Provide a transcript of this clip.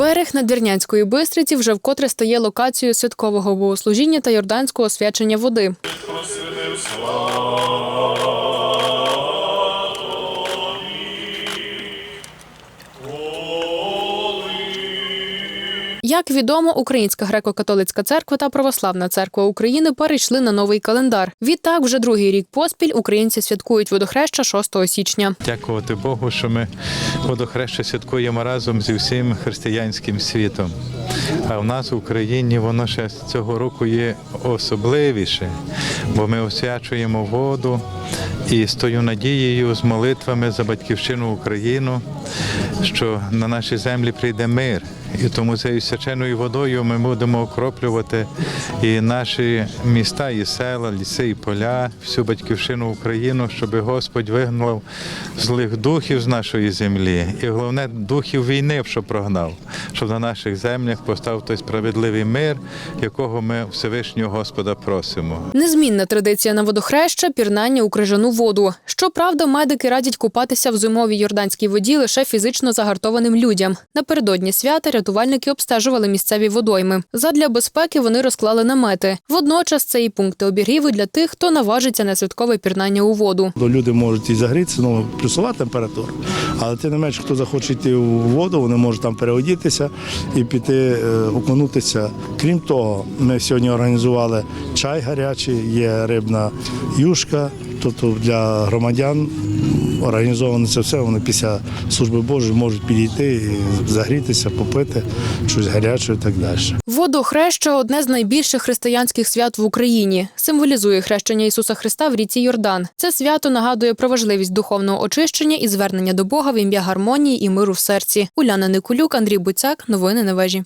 Берег Надвірнянської Бистриці вже вкотре стає локацією святкового богослужіння та йорданського освячення води. Як відомо, Українська греко-католицька церква та Православна церква України перейшли на новий календар. Відтак, вже другий рік поспіль українці святкують водохреща 6 січня. Дякувати Богу, що ми водохреща святкуємо разом зі всім християнським світом. А в нас в Україні воно ще з цього року є особливіше, бо ми освячуємо воду і з тою надією, з молитвами за батьківщину Україну, що на наші землі прийде мир. І тому цією свяченою водою ми будемо окроплювати і наші міста, і села, ліси, і поля, всю батьківщину Україну, щоб Господь вигнав злих духів з нашої землі, і головне духів війни, щоб прогнав, щоб на наших землях постав той справедливий мир, якого ми Всевишнього Господа просимо. Незмінна традиція на водохреща пірнання у крижану воду. Щоправда, медики радять купатися в зимовій йорданській воді лише фізично загартованим людям. Напередодні свята рятувальники обстежували місцеві водойми. Задля безпеки вони розклали намети. Водночас це і пункти обігріву для тих, хто наважиться на святкове пірнання у воду. Люди можуть і загрітися, ну плюсова температура. Але тим не менш, хто захоче йти у воду, вони можуть там переодітися і піти е, окунутися. Крім того, ми сьогодні організували чай гарячий, є рибна юшка. Тобто для громадян організовано це все. Вони після служби Божої можуть підійти загрітися, попити щось гаряче і так далі. Водохреща одне з найбільших християнських свят в Україні. Символізує хрещення Ісуса Христа в ріці Йордан. Це свято нагадує про важливість духовного очищення і звернення до Бога в ім'я гармонії і миру в серці. Уляна Никулюк, Андрій Буцяк. Новини на вежі.